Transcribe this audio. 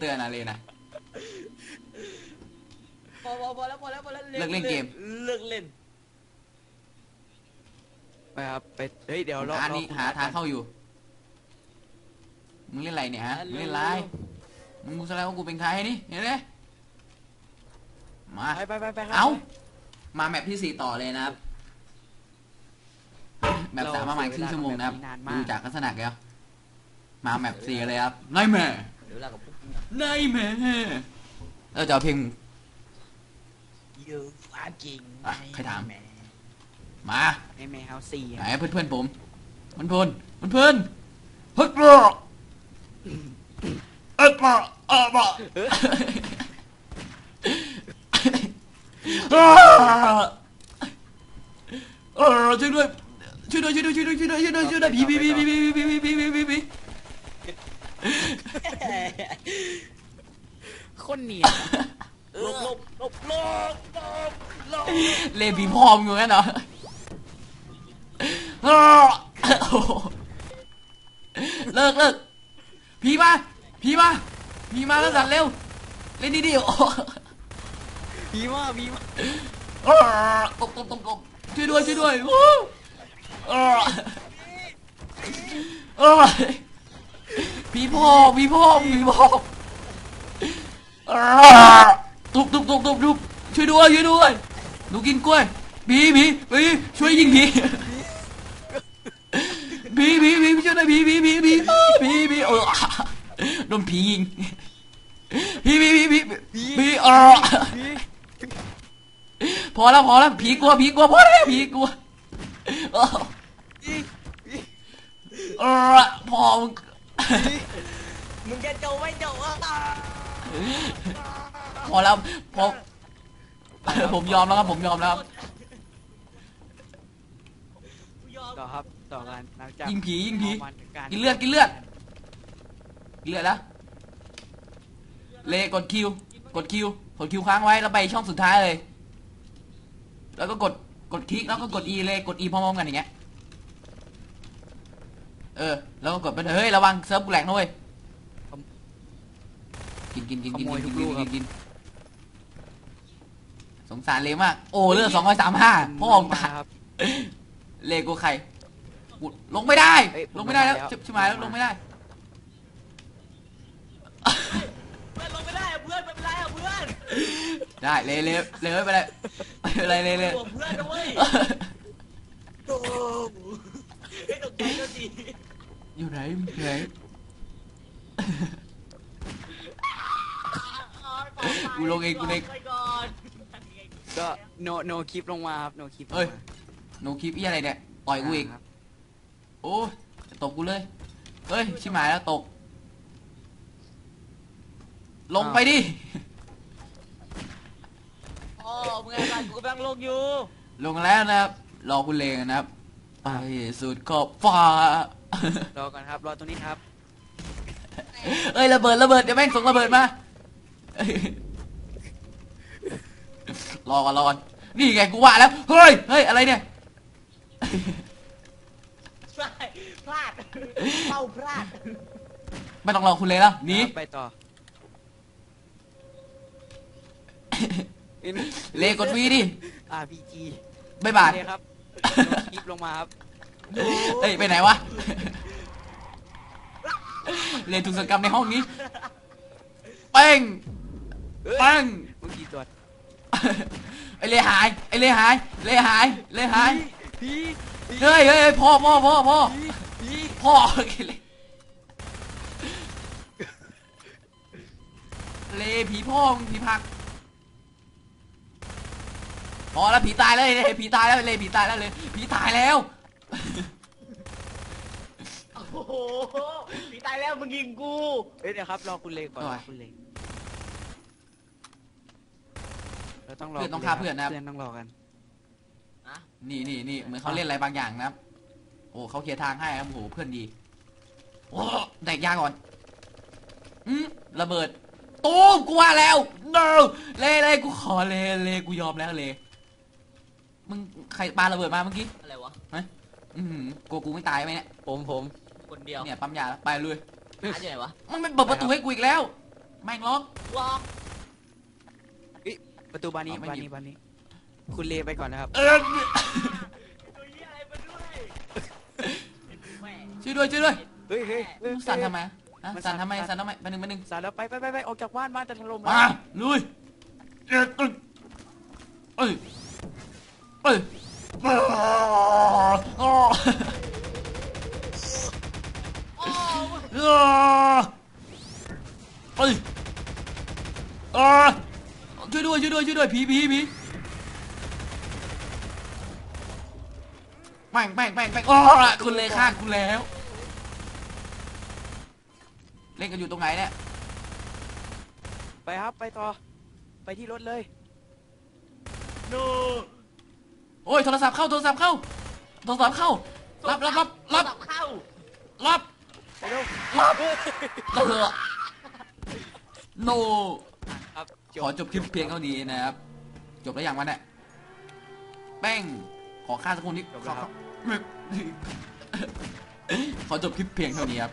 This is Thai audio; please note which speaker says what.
Speaker 1: เตือนนะเลนะ
Speaker 2: พอพอพอแล้วพอแล้วพอแล้ว
Speaker 1: เลิกเล่นเกม
Speaker 2: เลิกเล่น
Speaker 3: ไปครับไปเฮ้ยเดี๋ยวรอ
Speaker 1: อันนี้
Speaker 3: รคุณ
Speaker 1: หา
Speaker 3: นัท
Speaker 1: ทาง
Speaker 3: ก่อน
Speaker 1: เข้าอยู่ มึงเล่นอะไรเนี่ยฮะ มึงเล่นอะไรมึงรู้ซะแล้วว่ากูเป็นใครนี่ เห็นไหมมา
Speaker 3: ไปไปไปไปครับ
Speaker 1: เอา
Speaker 3: ไป
Speaker 1: มาแมปที่สี่ต่อเลยนะครับ แมปสามประมาณครึ่งชั่วโมงนะครับ
Speaker 3: นานมาก
Speaker 1: ดูจากลักษณะแล้ว มาแมปสี่เลยครับนายแม่
Speaker 2: เดี๋ยวเวลากับพวกมึง
Speaker 1: นายแม่เออจะเอาเพลง
Speaker 2: เยอะฟ้าจริง
Speaker 1: อะใครถาม
Speaker 2: แห
Speaker 1: มา
Speaker 3: ในแมวสี่
Speaker 1: ไหนเพื่อนเพื่อนๆผมมันพลมันเพื่อนฮึดรอเอ็ดมาเอ็ดมาเออช่วยด้วยช่วยด้วยช่วยด้วยช่วยด้วยช่วยด้วยช่วยด้วยช่วยด้วยผีผีผีผีผีผีผีผีผีผีผี
Speaker 3: คนเนียน
Speaker 2: ลบลบลบลบลบลบ
Speaker 1: เล่นผีพอมอยู่งั้นเหรอเลิกเลิกผีมาผีมาผีมาแล้วสัตว์เร็ว เล่นดีๆโอ้
Speaker 3: พีมาพีมา
Speaker 1: ตบตบตบตบช่วยด้วยช่วยด้วยวู้เอ อเออผีพ่อผีพ่อผีพ่อเออทุบทุบทุบทุบทุบช่วยด้วยช่วยด้วยหนูกินกล้วยผีผีผีช่วยยิงผีผีผีผีช่วยหน่อยผีผีผีผีผีผีเออโดนผียิงผีผีผีผีผีเออ
Speaker 3: พี
Speaker 1: พอแล้วพอแล้วผีกลัวผีกลัวพอแล้วผีกลัวเออ
Speaker 3: พี
Speaker 1: เออพอ มึง
Speaker 2: มึงจะโจไม่โจอะ
Speaker 1: พอแล้วพอผมยอมแล้วครับผมยอมแล้วครับ
Speaker 2: กูยอม
Speaker 3: ต่อครับต่อกันหลังจาก
Speaker 1: ยิงผียิงผี
Speaker 3: วันการ
Speaker 1: กินเลือดกินเลือดกินเลือดแล้วเลกดคิวกดคิวกดคิวค้างไว้แล้วไปช่องสุดท้ายเลย แล้วก็กดกดคลิกแล้วก็กด E เลยกด E พร้อมๆกันอย่างเงี้ย เออ แล้วก็กดไปเฮ้ยระวังเซิร์ฟกูแหลกนะเว้ยกินกินกินกินขโมยทุกินกลูกิกนครักินบ กินสงสารเลยมาก โอ้เลือดสองร้อยสามห้าพ่อมึ
Speaker 3: ง
Speaker 1: ตาย
Speaker 3: ครับ
Speaker 1: เลโก้ใครกูลงไม่ได้
Speaker 3: เอ้ย
Speaker 1: ลงไม่ได้แล้ว
Speaker 3: ผมมาแล้ว
Speaker 1: ชิบชิบหายแล้วลงไม่ได้
Speaker 2: เพื่อนลงไม่ได้อะเพื่อนไม่เป็นไรอะเพื่อน
Speaker 1: ได้เลยเลยเลยไม่เป็นไรไม่เป็นไรเลยเลย
Speaker 2: ห่วงเพื่อนนะเว้ย อ
Speaker 1: ยู่ไหนอยู่ไหนกูลงเองกูเอง
Speaker 2: ไปก่อน
Speaker 3: ก็โนโนคลิปลงมาครับโนคลิป
Speaker 1: เอ้ยหนูคลิปอีอะไรเนี่ยต่อยกูอีก
Speaker 3: ครับ
Speaker 1: โอ้ยตบกูเลยเฮ้ย ชิบหายแล้วตก ลงไปดิ
Speaker 2: อ๋อมึงไงกันกูกำลังลงอยู่
Speaker 1: ลงแล้วนะครับ รอคุณเลงนะครับ ไปสุดขอบฟ้า
Speaker 3: รอก่อนครับ รอตรงนี้ครับ
Speaker 1: เอ้ยระเบิดระเบิดเดี๋ยวแม่งส่งระเบิดมา รอก่อนรอก่อนนี่ไงกูว่าแล้วเฮ้ยเฮ้ยอะไรเนี่ย
Speaker 2: ใช่พลาดเป้าพลาด
Speaker 1: ไม่ต้องรอคุณเลยแล้วหนี
Speaker 3: ครับไปต่อ
Speaker 1: เลกดวีดิ
Speaker 3: RPG
Speaker 1: บายบาย
Speaker 3: เลยครับโน คลิปลงมาครับ
Speaker 1: เอ้ยไปไหนวะเลถูกสกรรมในห้องนี้เป้ง
Speaker 3: เฮ้ย
Speaker 1: เป้ง
Speaker 3: เมื่อกี้ตัว
Speaker 1: ไอเลหายไอเลหายเลหายเลหาย
Speaker 3: พีพี
Speaker 1: เฮ้ยเฮ้ยเฮ้ยพ่อพ่อพ่อพ่อ
Speaker 3: พีพี
Speaker 1: พ่อเลเลผีพ่อมึงผีพัก พอแล้วผีตายแล้วเลยผีตายแล้วเลยผีตายแล้วเลยผีตายแล้ว
Speaker 2: โอ้โหผีตายแล้วมึงยิงกู
Speaker 3: เอ้ยเดี๋ยวครับรอคุณเลก่อน
Speaker 1: เอา
Speaker 3: ร
Speaker 1: ไว้
Speaker 3: อคุณเลเราต้องรอ
Speaker 1: เพื่อนต้อง
Speaker 3: คุณล
Speaker 1: ฆ่าเพื่อนนะครับ
Speaker 3: เพื่อนต้องรอกัน
Speaker 2: อะ
Speaker 1: นี่นี่นี่เหมือนเขาเล่นอะไรบางอย่างนะครับ โอ้เขาเคลียร์ทางให้ครับโอ้โหเพื่อนดีโอ้แตกยาก่อนอืมระเบิดตูมกูว่าแล้ว no เลเลกูขอเลเลกูยอมแล้วเล มึงใครปาระเบิดมาเมื่อกี้
Speaker 2: อะไรวะ
Speaker 1: อืมกลัวกูไม่ตายไหมเนี่ย
Speaker 3: ผมผม
Speaker 2: คนเดียว
Speaker 1: เนี่ยปั๊มยาแล้วไปเลย
Speaker 2: หาอยู่ไหนวะ
Speaker 1: มันไม่เปิดประตูให้กูอีกแล้ว แม่งล็อก
Speaker 2: ล็อก
Speaker 3: เอ้ยประตูบานนี้
Speaker 1: อ๋อไม่
Speaker 3: บาน
Speaker 1: หยิ
Speaker 3: นี้
Speaker 1: บ
Speaker 3: บานนี้ คุณเลไปก่อนนะครับ
Speaker 1: เออ
Speaker 2: ตัวเหี้ยอะไรมาด้วยแม่
Speaker 1: ช่วยด้วยช่วยด้วย
Speaker 3: เฮ้ยเฮ้ยเฮ้ย
Speaker 1: สั่นทำไมฮะ
Speaker 3: มัน
Speaker 1: สั่นทำไม
Speaker 3: สั่
Speaker 1: สั่น
Speaker 3: น
Speaker 1: ทำไมไปหนึ่งไปหนึ่ง
Speaker 3: สารแล้วไปไปไปไปออกจากบ้านบ้านจะถล่ม
Speaker 1: มาลุยเอ้ยเอ้ย เอ้ยเอ้ยอ้อ
Speaker 2: โอ้
Speaker 1: อ้อเอ้ยอ้อช่วยด้วยช่วยด้วยช่วยด้วยผีผีผีแป้งแป้งแป้งแป้งอ้อคุณเลยข้าคุณแล้ว เล่นกันอยู่ตรงไหนเนี่ย
Speaker 3: ไปครับไปต่อ ไปที่รถเลย
Speaker 2: โน
Speaker 1: โอ้ยโทรศัพท์เข้าโทรศัพท์เข้าโทรศัพท์เข้า รับรับรับรับ
Speaker 2: สับเข้า
Speaker 1: รับ
Speaker 3: ไปเร็ว
Speaker 1: รับเออโน
Speaker 3: ครับ
Speaker 1: ขอจบคลิปเพียงเท่านี้นะครับ จบแล้วอย่างวันเนี่ยแป้งขอค่าสักคนนี้ขอขอขอจบคลิปเพียงเท่านี้ครับ